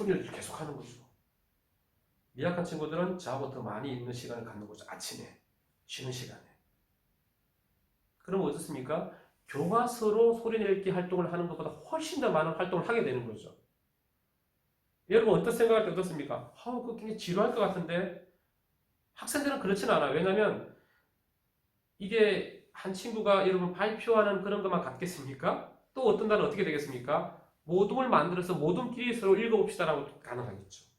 소리를 계속 하는 거죠. 미약한 친구들은 저하고 더 많이 있는 시간을 갖는 거죠. 아침에 쉬는 시간에. 그럼 어떻습니까? 교과서로 소리 내기 활동을 하는 것보다 훨씬 더 많은 활동을 하게 되는 거죠. 여러분 어떤 생각할 때 어떻습니까? 아, 그거 굉장히 지루할 것 같은데 학생들은 그렇진 않아요. 왜냐하면 이게 한 친구가 여러분 발표하는 그런 것만 같겠습니까? 또 어떤 날은 어떻게 되겠습니까? 모둠을 만들어서 모둠끼리 서로 읽어봅시다라고 가능하겠죠.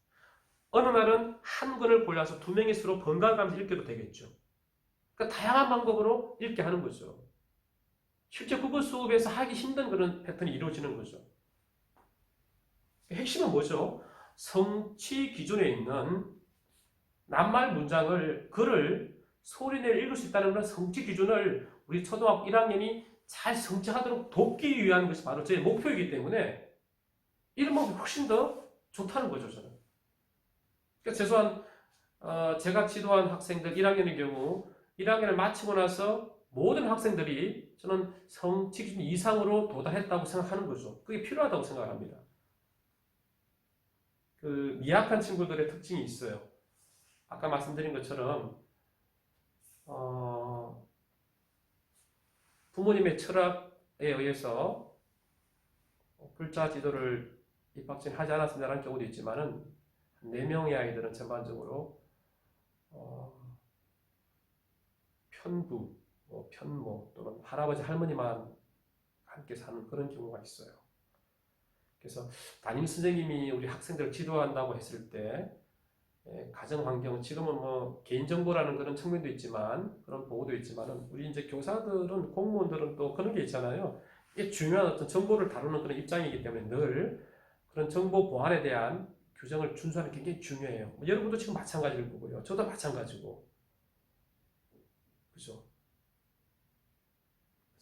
어느 날은 한 권을 골라서 두 명이 서로 번갈아가면서 읽게도 되겠죠. 그러니까 다양한 방법으로 읽게 하는 거죠. 실제 국어 수업에서 하기 힘든 그런 패턴이 이루어지는 거죠. 핵심은 뭐죠? 성취 기준에 있는 낱말 문장을 글을 소리내어 읽을 수 있다는 그런 성취 기준을 우리 초등학교 1학년이 잘 성취하도록 돕기 위한 것이 바로 제 목표이기 때문에 이런 방법이 훨씬 더 좋다는 거죠, 저는. 그러니까 최소한 어, 제가 지도한 학생들 1학년의 경우 1학년을 마치고 나서 모든 학생들이 저는 성취 기준 이상으로 도달했다고 생각하는 거죠. 그게 필요하다고 생각합니다. 그 미약한 친구들의 특징이 있어요. 아까 말씀드린 것처럼 어, 부모님의 철학에 의해서 글자 지도를 입학진 하지 않았습니다라는 경우도 있지만은 네 명의 아이들은 전반적으로 어, 편부, 뭐 편모 또는 할아버지 할머니만 함께 사는 그런 경우가 있어요. 그래서 담임 선생님이 우리 학생들을 지도한다고 했을 때 예, 가정 환경 지금은 뭐 개인 정보라는 그런 측면도 있지만 그런 보호도 있지만은 우리 이제 교사들은 공무원들은 또 그런 게 있잖아요. 이게 중요한 어떤 정보를 다루는 그런 입장이기 때문에 늘 그런 정보 보안에 대한 규정을 준수하는 게 굉장히 중요해요. 뭐 여러분도 지금 마찬가지일 거고요. 저도 마찬가지고. 그죠?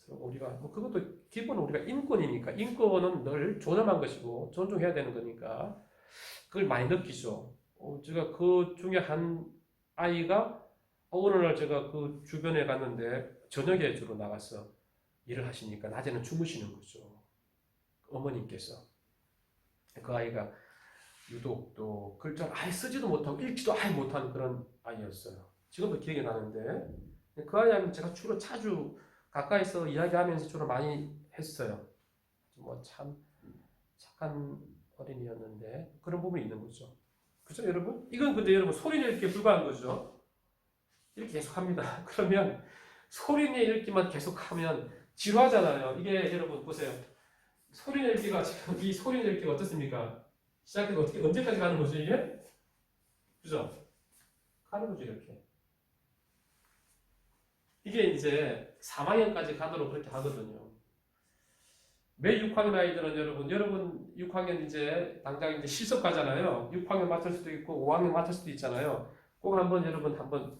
그래서 우리가 뭐 그것도 기본 우리가 인권이니까 인권은 늘 존엄한 것이고 존중해야 되는 거니까 그걸 많이 느끼죠. 어, 제가 그 중에 한 아이가 어느 날 제가 그 주변에 갔는데 저녁에 주로 나가서 일을 하시니까 낮에는 주무시는 거죠. 어머님께서 그 아이가 유독 또 글자를 아예 쓰지도 못하고 읽지도 아예 못하는 그런 아이였어요. 지금도 기억이 나는데 그 아이하고 제가 주로 자주 가까이서 이야기하면서 주로 많이 했어요. 뭐 참 착한 어린이였는데 그런 부분이 있는 거죠. 그죠 여러분? 이건 근데 여러분 소리내 읽기에 불과한 거죠. 이렇게 계속 합니다. 그러면 소리내 읽기만 계속 하면 지루하잖아요. 이게 여러분 보세요. 소리내 읽기가 지금 이 소리내 읽기가 어떻습니까? 시작해서 어떻게 언제까지 가는 거죠 이게? 그죠? 가는 거죠 이렇게. 이게 이제 3학년까지 가도록 그렇게 하거든요. 매 6학년 아이들은 여러분, 여러분 6학년 이제 당장 이제 실습 가잖아요. 6학년 맡을 수도 있고 5학년 맡을 수도 있잖아요. 꼭 한번 여러분 한번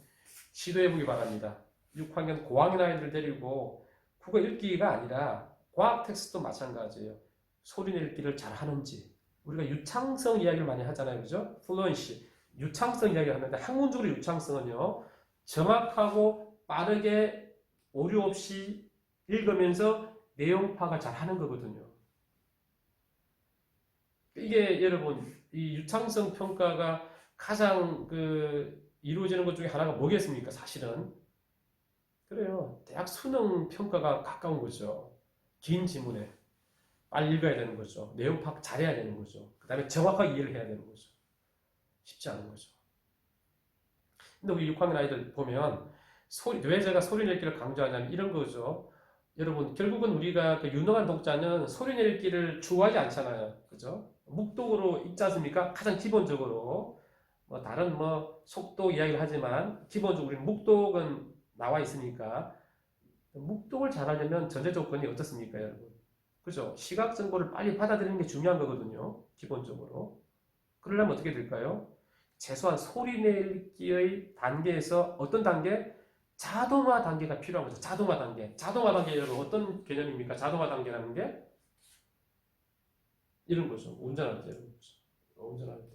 시도해 보기 바랍니다. 6학년 고학년 아이들 데리고 국어 읽기가 아니라 과학 텍스트도 마찬가지예요. 소리 읽기를 잘 하는지. 우리가 유창성 이야기를 많이 하잖아요. 그죠? 플루언시. 유창성 이야기를 하는데 학문적으로 유창성은요. 정확하고 빠르게 오류 없이 읽으면서 내용 파악을 잘 하는 거거든요. 이게 여러분 이 유창성 평가가 가장 그 이루어지는 것 중에 하나가 뭐겠습니까? 사실은 그래요. 대학 수능 평가가 가까운 거죠. 긴 지문에 빨리 읽어야 되는 거죠. 내용 파악 잘해야 되는 거죠. 그 다음에 정확하게 이해를 해야 되는 거죠. 쉽지 않은 거죠. 근데 우리 6학년 아이들 보면 소리, 왜 제가 소리 낼기를 강조하냐면 이런 거죠. 여러분, 결국은 우리가 그 유능한 독자는 소리 낼기를 추구하지 않잖아요. 그죠? 묵독으로 읽지 않습니까? 가장 기본적으로. 뭐, 다른 뭐, 속도 이야기를 하지만, 기본적으로 우리는 묵독은 나와 있으니까, 묵독을 잘하려면 전제 조건이 어떻습니까, 여러분? 그죠? 시각 정보를 빨리 받아들이는 게 중요한 거거든요. 기본적으로. 그러려면 어떻게 될까요? 최소한 소리 내기의 단계에서 어떤 단계? 자동화 단계가 필요한 거죠. 자동화 단계. 자동화 단계 여러분 어떤 개념입니까? 자동화 단계라는 게 이런 거죠. 운전할 때 이런 거죠. 어, 운전할 때.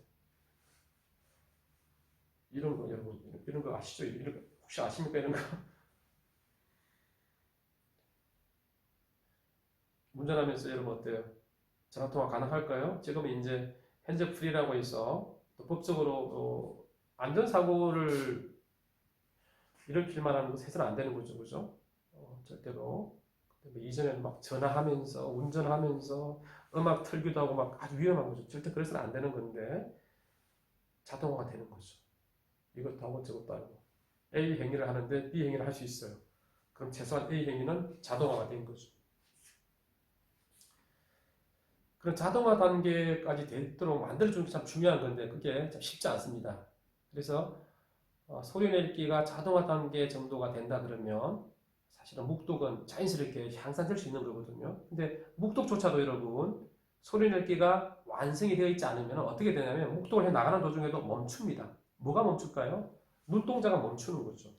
이런 거 여러분 이런 거 아시죠? 이런 거 혹시 아십니까 이런 거? 운전하면서 여러분 어때요? 전화 통화 가능할까요? 지금 이제 핸즈프리라고 해서 또 법적으로 어, 안전 사고를 일으킬 만한 것은 안 되는 거죠, 그죠? 어, 절대로. 이전에는 막 전화하면서 운전하면서 음악 틀기도 하고 막 아주 위험한 거죠. 절대 그래서는 안 되는 건데 자동화가 되는 거죠. 이것도 하고 저것도 하고 A 행위를 하는데 B 행위를 할 수 있어요. 그럼 최소한 A 행위는 자동화가 된 거죠. 그런 자동화 단계까지 되도록 만들어주는 게 참 중요한 건데 그게 참 쉽지 않습니다. 그래서 어, 소리 낼기가 자동화 단계 정도가 된다 그러면 사실은 묵독은 자연스럽게 향상될 수 있는 거거든요. 근데 묵독조차도 여러분 소리 낼기가 완성이 되어 있지 않으면 어떻게 되냐면 묵독을 해 나가는 도중에도 멈춥니다. 뭐가 멈출까요? 눈동자가 멈추는 거죠.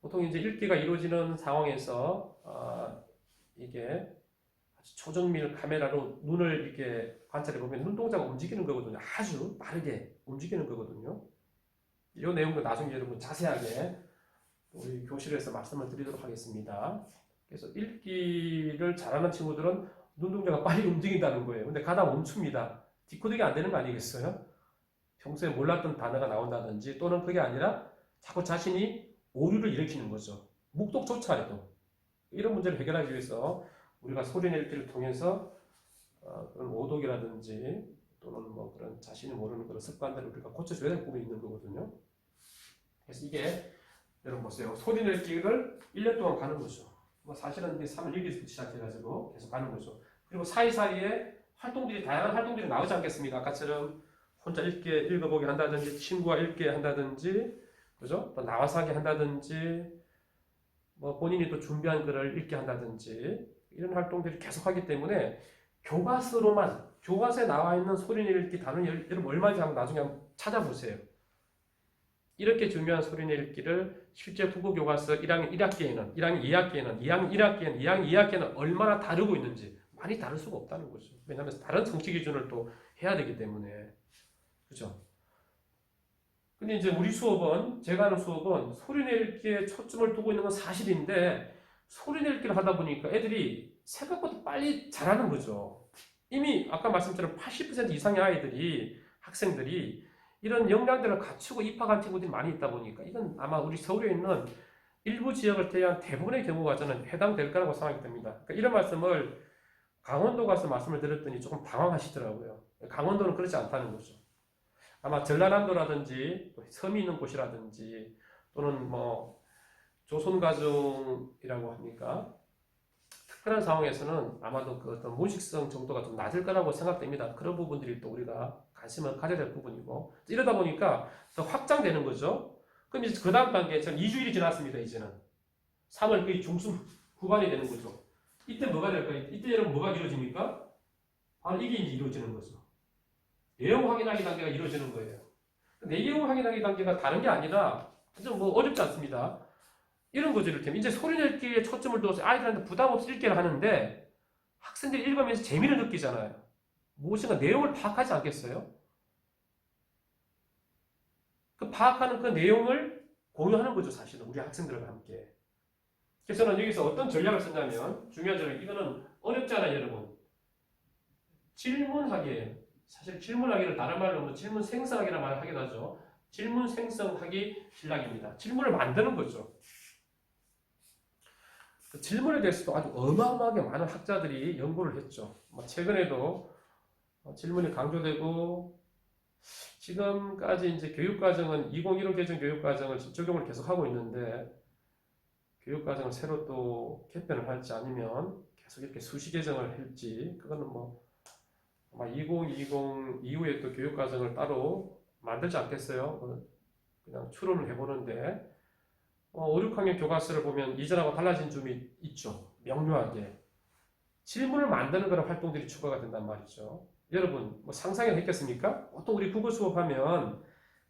보통 이제 읽기가 이루어지는 상황에서 어, 이게 초정밀 카메라로 눈을 이렇게 관찰해 보면 눈동자가 움직이는 거거든요. 아주 빠르게 움직이는 거거든요. 이 내용도 나중에 여러분 자세하게 우리 교실에서 말씀을 드리도록 하겠습니다. 그래서 읽기를 잘하는 친구들은 눈동자가 빨리 움직인다는 거예요. 근데 가다 멈춥니다. 디코딩이 안 되는 거 아니겠어요? 평소에 몰랐던 단어가 나온다든지 또는 그게 아니라 자꾸 자신이 오류를 일으키는 거죠. 묵독조차 해도. 이런 문제를 해결하기 위해서 우리가 소리 낼기를 통해서 어, 그런 오독이라든지 또는 뭐 그런 자신이 모르는 그런 습관들을 우리가 고쳐줘야 될 부분이 있는 거거든요. 그래서 이게 여러분 보세요. 소리 낼기를 1년 동안 가는 거죠. 뭐 사실은 이게 3월 1일부터 시작해가지고 계속 가는 거죠. 그리고 사이사이에 활동들이 다양한 활동들이 나오지 않겠습니까? 아까처럼 혼자 읽게 읽어보게 한다든지 친구와 읽게 한다든지 그죠? 또 나와서 하게 한다든지 뭐 본인이 또 준비한 글을 읽게 한다든지 이런 활동들이 계속 하기 때문에 교과서로만 교과서에 나와 있는 소리 읽기 단어 여러분 얼마인지 한번 나중에 한번 찾아보세요. 이렇게 중요한 소리 읽기를 실제 국어 교과서 1학년 1학기에는 1학년 2학기에는 2학년 1학기에는 2학년 2학기에는 얼마나 다르고 있는지 많이 다를 수가 없다는 거죠. 왜냐하면 다른 성취 기준을 또 해야 되기 때문에 그죠? 근데 이제 우리 수업은 제가 하는 수업은 소리 낼기에 초점을 두고 있는 건 사실인데 소리 낼기를 하다 보니까 애들이 생각보다 빨리 잘하는 거죠. 이미 아까 말씀처럼 80% 이상의 아이들이 학생들이 이런 역량들을 갖추고 입학한 친구들이 많이 있다 보니까 이건 아마 우리 서울에 있는 일부 지역을 제외한 대부분의 경우가 저는 해당될 거라고 생각이 듭니다. 그러니까 이런 말씀을 강원도 가서 말씀을 드렸더니 조금 당황하시더라고요. 강원도는 그렇지 않다는 거죠. 아마 전라남도라든지 또 섬이 있는 곳이라든지 또는 뭐 조선가정이라고 합니까? 특별한 상황에서는 아마도 그 어떤 문식성 정도가 좀 낮을 거라고 생각됩니다. 그런 부분들이 또 우리가 관심을 가져야 될 부분이고 이러다 보니까 더 확장되는 거죠. 그럼 이제 그 다음 단계 전 2주일이 지났습니다. 이제는 3월 거의 중순 후반이 되는 거죠. 이때 뭐가 될까요? 이때 여러분 뭐가 이루어집니까? 바로 이게 이제 이루어지는 거죠. 내용 확인하기 단계가 이루어지는 거예요. 내용 확인하기 단계가 다른 게 아니라 뭐 어렵지 않습니다. 이런 거죠, 이를테면. 이제 소리 낼기에 초점을 두어서 아이들한테 부담 없이 읽기를 하는데 학생들이 읽으면서 재미를 느끼잖아요. 무엇인가 내용을 파악하지 않겠어요? 그 파악하는 그 내용을 공유하는 거죠, 사실은. 우리 학생들과 함께. 그래서 저는 여기서 어떤 전략을 쓰냐면, 중요한 전략, 이거는 어렵잖아요, 여러분. 질문하기예요. 사실 질문하기를 다른 말로 뭐 질문 생성하기라 말을 하기도 하죠. 질문 생성하기 전략입니다. 질문을 만드는 거죠. 그 질문에 대해서도 아주 어마어마하게 많은 학자들이 연구를 했죠. 뭐 최근에도 어, 질문이 강조되고 지금까지 이제 교육과정은 2015 개정 교육과정을 적용을 계속 하고 있는데 교육과정을 새로 또 개편을 할지 아니면 계속 이렇게 수시 개정을 할지 그거는 뭐 아마 2020 이후에 또 교육과정을 따로 만들지 않겠어요. 그냥 추론을 해보는데 어, 5, 6학년 교과서를 보면 이전하고 달라진 점이 있죠. 명료하게. 질문을 만드는 그런 활동들이 추가가 된단 말이죠. 여러분, 뭐 상상을 했겠습니까? 보통 우리 국어 수업하면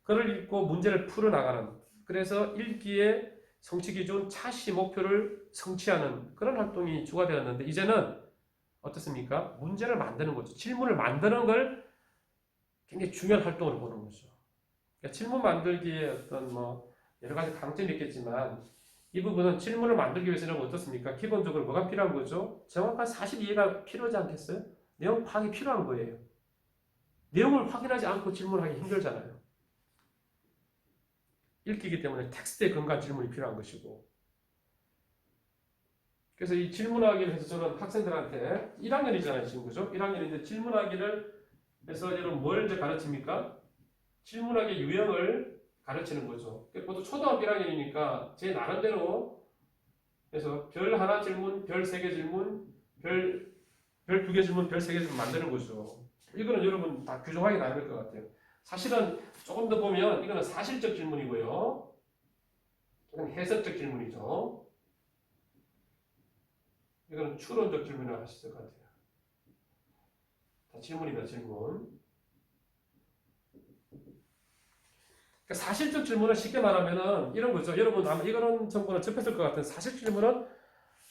글을 읽고 문제를 풀어나가는 그래서 읽기에 성취 기준 차시 목표를 성취하는 그런 활동이 추가되었는데 이제는 어떻습니까? 문제를 만드는 거죠. 질문을 만드는 걸 굉장히 중요한 활동으로 보는 거죠. 그러니까 질문 만들기에 어떤 뭐 여러 가지 강점이 있겠지만 이 부분은 질문을 만들기 위해서는 어떻습니까? 기본적으로 뭐가 필요한 거죠? 정확한 사실 이해가 필요하지 않겠어요? 내용 파악이 필요한 거예요. 내용을 확인하지 않고 질문하기 힘들잖아요. 읽기기 때문에 텍스트에 근거한 질문이 필요한 것이고. 그래서 이 질문하기를 해서 저는 학생들한테 1학년이잖아요, 지금 그죠? 1학년인데 질문하기를 해서 여러분 뭘 이제 가르칩니까? 질문하기 유형을 가르치는 거죠. 그것도 초등학교 1학년이니까 제 나름대로 그래서 별 하나 질문, 별 세 개 질문, 별 별 두개 질문, 별세개 질문 만드는 거죠. 이거는 여러분 다 규정하기 나름일 것 같아요. 사실은 조금 더 보면 이거는 사실적 질문이고요. 이건 해석적 질문이죠. 이거는 추론적 질문이라고 하실 것 같아요. 다 질문이다, 질문. 그러니까 사실적 질문은 쉽게 말하면은 이런 거죠. 여러분 아마 이거는 정보는 접했을 것 같은 사실 질문은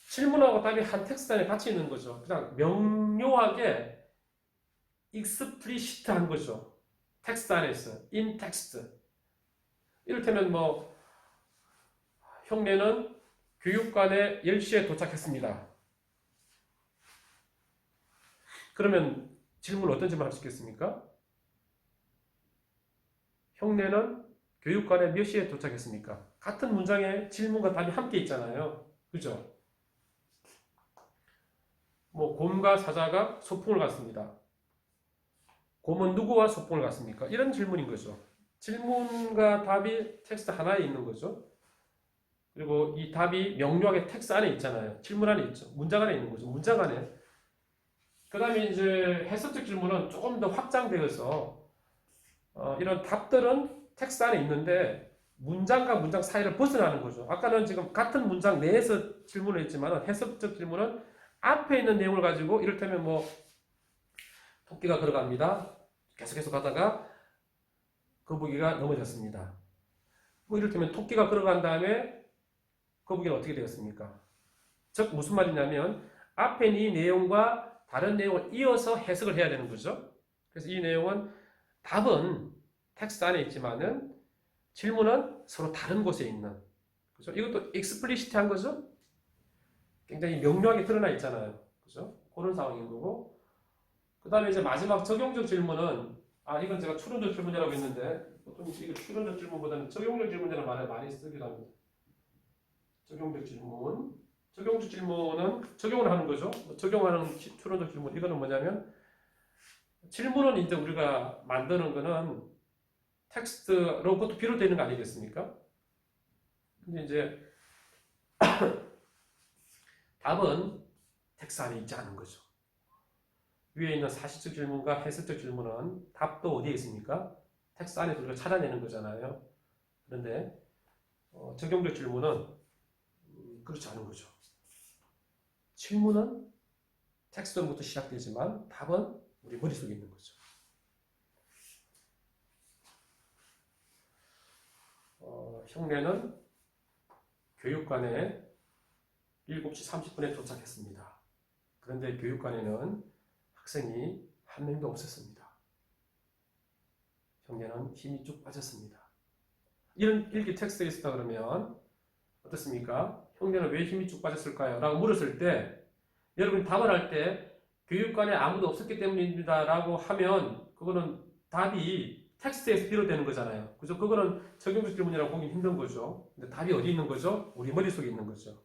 질문하고 답이 한 텍스트 안에 같이 있는 거죠. 그냥 명료하게 익스플리시트한 거죠. 텍스트 안에서 in 텍스트. 이를테면 뭐 형네는 교육관에 10시에 도착했습니다. 그러면 질문 어떤 질문 할수 있겠습니까? 형네는 교육관에 몇 시에 도착했습니까? 같은 문장에 질문과 답이 함께 있잖아요. 그죠? 뭐 곰과 사자가 소풍을 갔습니다. 곰은 누구와 소풍을 갔습니까? 이런 질문인 거죠. 질문과 답이 텍스트 하나에 있는 거죠. 그리고 이 답이 명료하게 텍스트 안에 있잖아요. 질문 안에 있죠. 문장 안에 있는 거죠. 문장 안에. 그 다음에 이제 해석적 질문은 조금 더 확장되어서 어, 이런 답들은 텍스트 안에 있는데 문장과 문장 사이를 벗어나는 거죠. 아까는 지금 같은 문장 내에서 질문을 했지만 해석적 질문은 앞에 있는 내용을 가지고 이를테면 뭐 토끼가 걸어갑니다. 계속해서 가다가 거북이가 넘어졌습니다. 뭐 이를테면 토끼가 걸어간 다음에 거북이는 어떻게 되었습니까? 즉 무슨 말이냐면 앞에 이 내용과 다른 내용을 이어서 해석을 해야 되는 거죠. 그래서 이 내용은 답은 텍스트 안에 있지만은 질문은 서로 다른 곳에 있는 그죠? 이것도 익스플리시트한 거죠. 굉장히 명료하게 드러나 있잖아요. 그죠? 그런 상황인 거고. 그 다음에 이제 마지막 적용적 질문은, 아, 이건 제가 추론적 질문이라고 했는데, 보통 이거 추론적 질문보다는 적용적 질문이라는 말을 많이 쓰기도 합니다. 적용적 질문. 적용적 질문은 적용을 하는 거죠. 뭐 적용하는 치- 추론적 질문. 이거는 뭐냐면, 질문은 이제 우리가 만드는 거는 텍스트로부터 비롯되는 거 아니겠습니까? 근데 이제 답은 텍스트 안에 있지 않은 거죠. 위에 있는 사실적 질문과 해석적 질문은 답도 어디에 있습니까? 텍스트 안에서 우리가 찾아내는 거잖아요. 그런데 어, 적용적 질문은 음, 그렇지 않은 거죠. 질문은 텍스트부터 시작되지만 답은 우리 머릿속에 있는 거죠. 어, 형네는 교육관에 7시 30분에 도착했습니다. 그런데 교육관에는 학생이 한 명도 없었습니다. 형제는 힘이 쭉 빠졌습니다. 이런 일기 텍스트가 있었다 그러면 어떻습니까? 형제는 왜 힘이 쭉 빠졌을까요? 라고 물었을 때 여러분이 답을 할 때 교육관에 아무도 없었기 때문입니다 라고 하면 그거는 답이 텍스트에서 비롯되는 거잖아요. 그죠? 그거는 적용적 질문이라고 보기 힘든 거죠. 근데 답이 어디 있는 거죠? 우리 머릿속에 있는 거죠.